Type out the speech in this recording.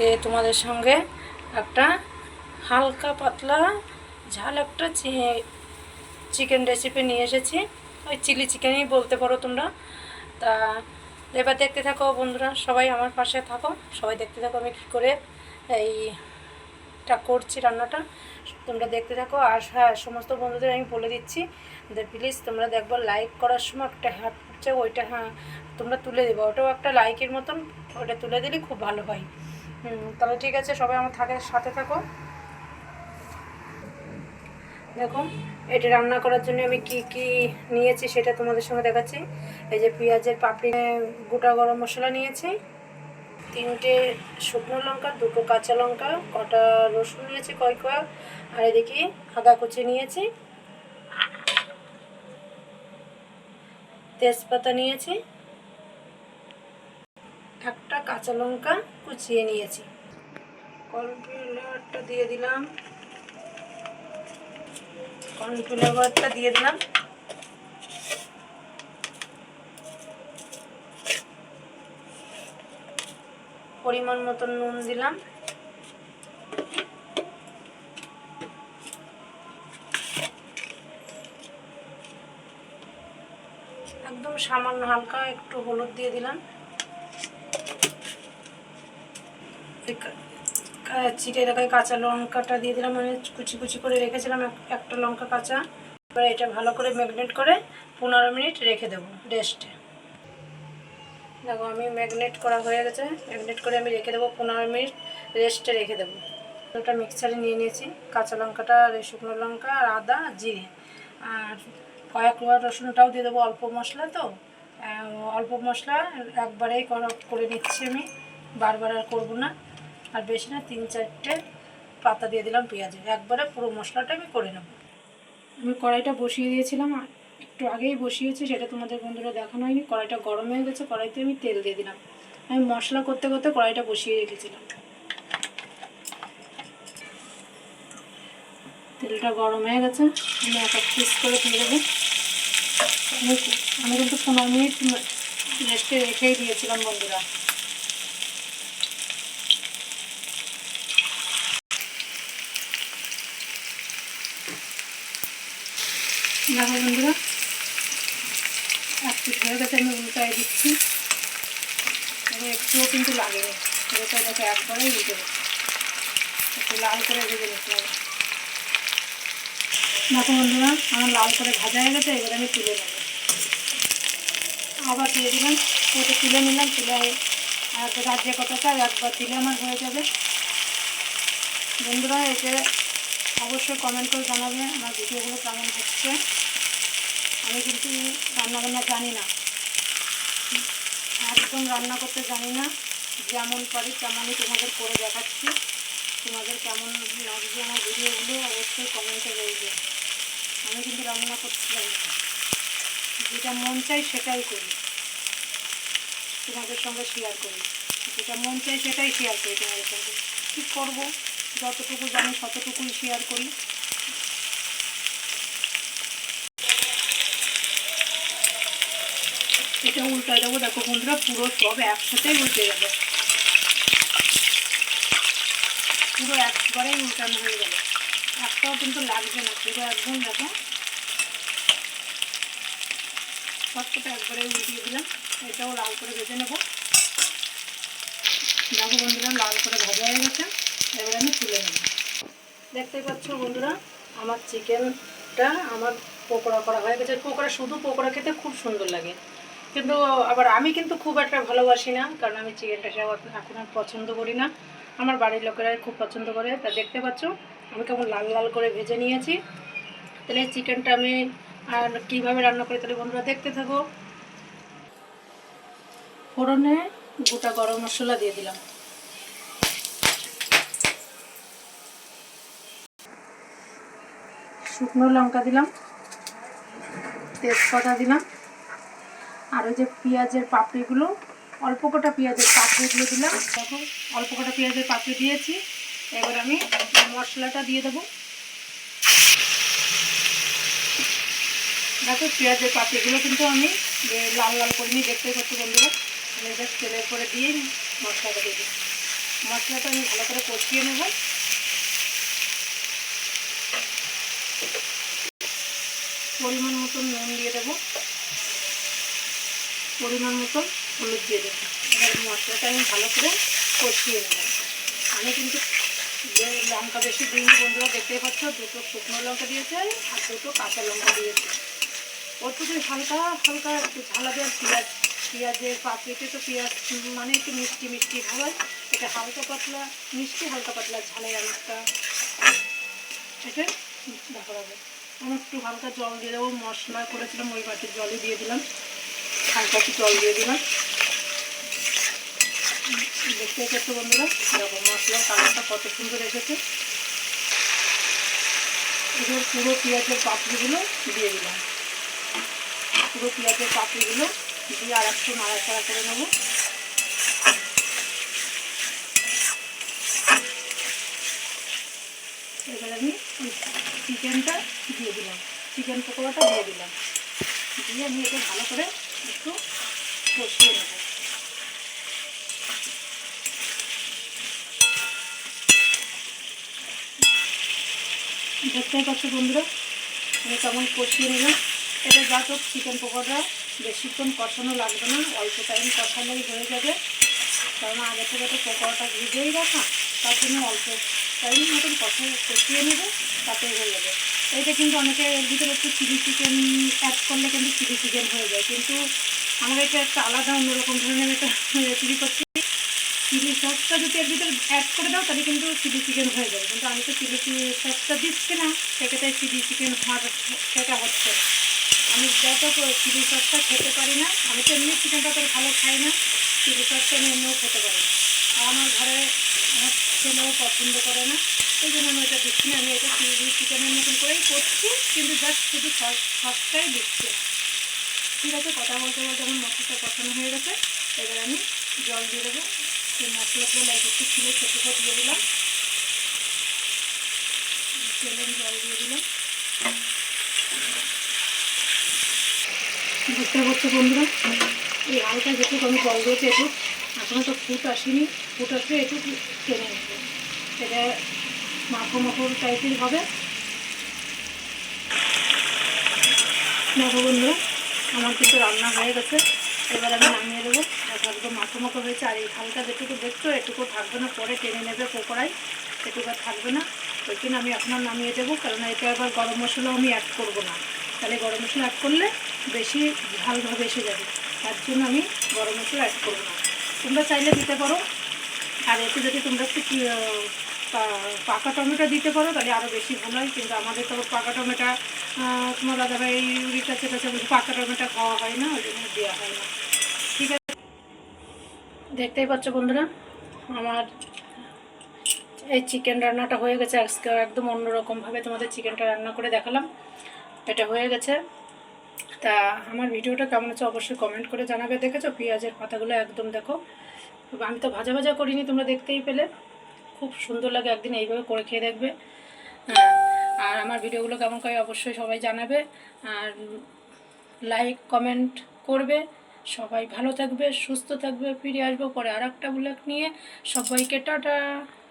আজকে তোমাদের সঙ্গে একটা হালকা পাতলা ঝাল একটা চিকেন রেসিপি নিয়ে এসেছি। ওই চিলি চিকেনই বলতে পারো তোমরা। তা, এবার দেখতে থাকো বন্ধুরা, সবাই আমার পাশে থাকো। সবাই দেখতে থাকো আমি কী করে এইটা করছি রান্নাটা। তোমরা দেখতে থাকো। আর হ্যাঁ সমস্ত বন্ধুদের আমি বলে দিচ্ছি যে প্লিজ তোমরা দেখব লাইক করার সময় একটা হচ্ছে ওইটা হ্যাঁ তোমরা তুলে দেবো। ওটাও একটা লাইকের মতন, ওটা তুলে দিলে খুব ভালো হয়। হুম, তাহলে ঠিক আছে, সবাই আমার থাকে, সাথে থাকো। দেখো, এটা রান্না করার জন্য আমি কি কি নিয়েছি সেটা তোমাদের সঙ্গে দেখাচ্ছি। এই যে পেঁয়াজের পাপড়ি গোটা গরম মশলা নিয়েছি। তিনটে শুকনো লঙ্কা, দুটো কাঁচা লঙ্কা, কটা রসুন নিয়েছি কয় কয়েক, আর এদিকে আদা কুচি নিয়েছি। তেজপাতা নিয়েছি। একটা কাঁচা লঙ্কা কুচিয়ে নিয়েছি। কর্নফ্লাওয়ারটা দিয়ে দিলাম। কর্নফ্লাওয়ারটা দিয়ে দিলাম। পরিমাণ মতন নুন দিলাম। একদম সামান্য হালকা একটু হলুদ দিয়ে দিলাম। চিটে রাখায় কাঁচা লঙ্কাটা দিয়ে দিলাম। মানে কুচি কুচি করে রেখেছিলাম এক- একটা লঙ্কা কাঁচা। এবার এটা ভালো করে ম্যাগনেট করে পনেরো মিনিট রেখে দেবো রেস্টে দেখো, আমি ম্যাগনেট করা হয়ে গেছে। ম্যাগনেট করে আমি রেখে দেবো পনেরো মিনিট রেস্টে রেখে দেবো। ওটা মিক্সারে নিয়ে নিয়েছি কাঁচা লঙ্কাটা, আর শুকনো লঙ্কা, আর আদা জিরে। আর কয়েক কোয়া রসুনটাও দিয়ে দেবো অল্প মশলা তো। অল্প মশলা একবারেই করে নিচ্ছি আমি। বারবার আর করব না। আর বেশি না, তিন চারটে পাতা দিয়ে দিলাম পেঁয়াজের। একবারে পুরো মশলাটা আমি করে নেব। আমি কড়াইটা বসিয়ে দিয়েছিলাম একটু আগেই বসিয়েছি, সেটা তোমাদের বন্ধুরা দেখানো হয়নি। কড়াইটা গরম হয়ে গেছে, কড়াইতে আমি তেল দিয়ে দিলাম। আমি মশলা করতে করতে কড়াইটা বসিয়ে রেখেছিলাম। তেলটা গরম হয়ে গেছে, আমি এক এক পিস করে দিয়ে দেবো। আমি কিন্তু পনেরো মিনিট রেস্টে রেখেই দিয়েছিলাম বন্ধুরা। দেখো বন্ধুরা? এক পিস হয়ে গেছে আমি উল্টায় দিচ্ছি। একটুও কিন্তু লাগেনি উল্টায় দেখো একবারেই দিচ্ছি একটু লাল করে ভেজে নিতে হবে দেখো বন্ধুরা, আমার লাল করে ভাজা হয়ে গেছে, এবার আমি তুলে নেব। আবার দিয়ে দিলাম। ওটা তুলে নিলাম, তুলে আর রাজ্যে কথাটা একবার দিলে আমার হয়ে যাবে। বন্ধুরা এতে অবশ্যই কমেন্ট করে জানাবে আমার ভিডিওগুলো কেমন হচ্ছে। আমি কিন্তু রান্না বান্না জানি না। একদম রান্না করতে জানি না, যেমন পারি তেমনই তোমাদের করে দেখাচ্ছি। তোমাদের কেমন লাগছে আমার ভিডিওগুলো অবশ্যই কমেন্টে রয়েছে আমি কিন্তু রান্না করতে জানি না। যেটা মন চাই সেটাই করি। তোমাদের সঙ্গে শেয়ার করি। যেটা মন চাই সেটাই শেয়ার করি তোমাদের সঙ্গে। কী করব? যতটুকু জানি, ততটুকুই শেয়ার করি। এটা উল্টায় দেবো, দেখো বন্ধুরা, পুরো সব একসাথেই উল্টে যাবে। পুরো একবারেই উল্টানো হয়ে গেল। একটাও কিন্তু লাগবে না, পুরো একদম দেখো। সবকটা একবারে উল্টিয়ে দিলাম। এটাও লাল করে ভেজে নেব। দেখো বন্ধুরা, লাল করে ভাজা হয়ে গেছে। এবার আমি তুলে নেব। দেখতেই পাচ্ছ বন্ধুরা, আমার চিকেনটা আমার পকোড়া করা হয়ে গেছে। পকোড়া শুধু পকোড়া খেতে খুব সুন্দর লাগে। কিন্তু আবার আমি কিন্তু খুব একটা ভালোবাসি না, কারণ আমি চিকেনটা সে এখন আর পছন্দ করি না। আমার বাড়ির লোকেরা খুব পছন্দ করে। তা দেখতে পাচ্ছ, আমি কেমন লাল লাল করে ভেজে নিয়েছি। তাহলে চিকেনটা আমি আর কীভাবে রান্না করি তাহলে বন্ধুরা দেখতে থাকো। ফোড়নে গোটা গরম মশলা দিয়ে দিলাম। শুকনো লঙ্কা দিলাম, তেজপাতা দিলাম, আর ওই যে পেঁয়াজের পাপড়িগুলো, অল্প কটা পেঁয়াজের পাপড়ি দিয়ে দিলাম। দেখো, অল্প কটা পেঁয়াজের পাপড়ি দিয়েছি, এবার আমি মশলাটা দিয়ে দেবো। দেখো, পেঁয়াজের পাপড়িগুলো কিন্তু আমি লাল লাল করে নিয়ে দেখতে পাচ্ছি বন্ধুরা। আমি তেলের পরে দিয়ে মশলাটা দিয়ে দিই মশলাটা আমি ভালো করে কষিয়ে নেব। পরিমাণ মতন নুন দিয়ে দেবো। পরিমাণ মতন হলুদ দিয়ে দেবো। এবার মশলাটা আমি ভালো করে কষিয়ে নেব। আমি কিন্তু লঙ্কা বেশি দিইনি বন্ধুরা, দেখতেই পাচ্ছ, দুটো শুকনো লঙ্কা দিয়েছে আর দুটো কাঁচা লঙ্কা দিয়েছে। ওটুকু হালকা হালকা একটু ঝালা দেওয়ার পেঁয়াজ, পেঁয়াজের পাপড়িতে তো পেঁয়াজ মানে একটু মিষ্টি মিষ্টি ভাবাই এটা হালকা পাতলা, মিষ্টি হালকা পাতলা ঝালের অনেকটা এটা দেখা যাবে একটু হালকা জল দিয়ে দেবো, মশলা করেছিলাম, ওই বাটির জলে দিয়ে দিলাম, হালকা একটু জল দিয়ে দিলাম। দেখতে পাচ্ছ বন্ধুরা, দেখো মশলার কালারটা কত সুন্দর এসেছে। এবার পুরো পেঁয়াজের পাপড়িগুলো দিয়ে দিলাম। পুরো পেঁয়াজের পাপড়িগুলো দিয়ে আর একটু নাড়াচাড়া করে নেব। এবার আমি চিকেনটা দিয়ে দিলাম। চিকেন পকোড়াটা দিয়ে দিলাম। দিয়ে আমি এটা ভালো করে একটু কষিয়ে নেব। দেখতেই পাচ্ছ বন্ধুরা, আমি কেমন কষিয়ে নিলাম। এটা যা তো চিকেন পকোড়া, বেশিক্ষণ কষানো লাগবে না, অল্প টাইম কষালেই হয়ে যাবে। কারণ আগে থেকে তো পকোড়াটা ভিজেই রাখা, তার জন্য অল্প টাইম মতন কষা কষিয়ে নেবে তাতেই হয়ে যাবে। এইটা কিন্তু অনেকে এর ভিতরে একটু চিলি চিকেন অ্যাড করলে কিন্তু চিলি চিকেন হয়ে যায়। কিন্তু আমার এটা একটা আলাদা অন্যরকম ধরনের একটা রেসিপি করছি। চিলি সসটা যদি এর ভিতরে অ্যাড করে দাও, তাহলে কিন্তু চিলি চিকেন হয়ে যাবে। কিন্তু আমি তো চিলি সসটা দিচ্ছি না, সেক্ষেত্রে চিলি চিকেন হওয়ার সেটা হচ্ছে আমি যত চিলি সসটা খেতে পারি না, আমি তো এমনি চিকেনটা তো ভালো খাই না চিলি সসটা আমি এমনিও খেতে পারি না। আমার ঘরে ছেলেও পছন্দ করে না। এই জন্য আমি এটা দিচ্ছি না। আমি এটা চিকেনের মতন করেই করছি, কিন্তু জাস্ট শুধু সস সসটাই দিচ্ছি। ঠিক আছে, কথা বলতে বলতে আমার মশলাটা কষানো হয়ে গেছে। এবার আমি জল দিয়ে দেবো। সেই মশলাগুলো লাইট একটু ছিল, সেটুকু দিয়ে দিলাম। তেলের জল দিয়ে দিলাম। বুঝতে পারছ বন্ধুরা? এই হালকা যেটুকু আমি জল দিয়েছি একটু এখনও তো ফুট আসেনি। ফুট আসলে একটু টেনে নেব এটা মাখো মাখো টাইপের হবে। দেখো বন্ধুরা, আমার কিন্তু রান্না হয়ে গেছে। এবার আমি নামিয়ে দেবো। একদম মাখো মাখো হয়েছে। আর এই হালকা যেটুকু দেখছ, এটুকু থাকবে না। পরে টেনে নেবে পকোড়ায় এটুকু আর থাকবে না। ওই জন্য আমি এখন নামিয়ে দেবো। কারণ এটা আবার গরম মশলাও আমি অ্যাড করব না। তাহলে গরম মশলা অ্যাড করলে বেশি ঝালভাবে এসে যাবে। তার জন্য আমি গরম মশলা অ্যাড করব না। তোমরা চাইলে দিতে পারো। আর এতে যদি তোমরা একটু পাকা টমেটো দিতে পারো, তাহলে আরও বেশি ভালো হয়। কিন্তু আমাদের তো পাকা টমেটো তোমার দাদাভাই ইউরির কাছে কাছে পাকা টমেটো খাওয়া হয় না, ওই জন্য দেওয়া হয় না। ঠিক আছে। দেখতেই পাচ্ছ বন্ধুরা, আমার এই চিকেন রান্নাটা হয়ে গেছে। আজকে একদম অন্যরকমভাবে তোমাদের চিকেনটা রান্না করে দেখালাম। এটা হয়ে গেছে। তা আমার ভিডিওটা কেমন হচ্ছে অবশ্যই কমেন্ট করে জানাবে। দেখেছ? পেঁয়াজের পাতাগুলো একদম দেখো। আমি তো ভাজা ভাজা করিনি, তোমরা দেখতেই পেলে। খুব সুন্দর লাগে একদিন এইভাবে করে খেয়ে দেখবে। হ্যাঁ আর আমার ভিডিওগুলো কেমন করে অবশ্যই সবাই জানাবে। আর লাইক কমেন্ট করবে। সবাই ভালো থাকবে, সুস্থ থাকবে, ফিরে আসব পরে আর একটা ব্লগ নিয়ে। সবাইকে টাটা।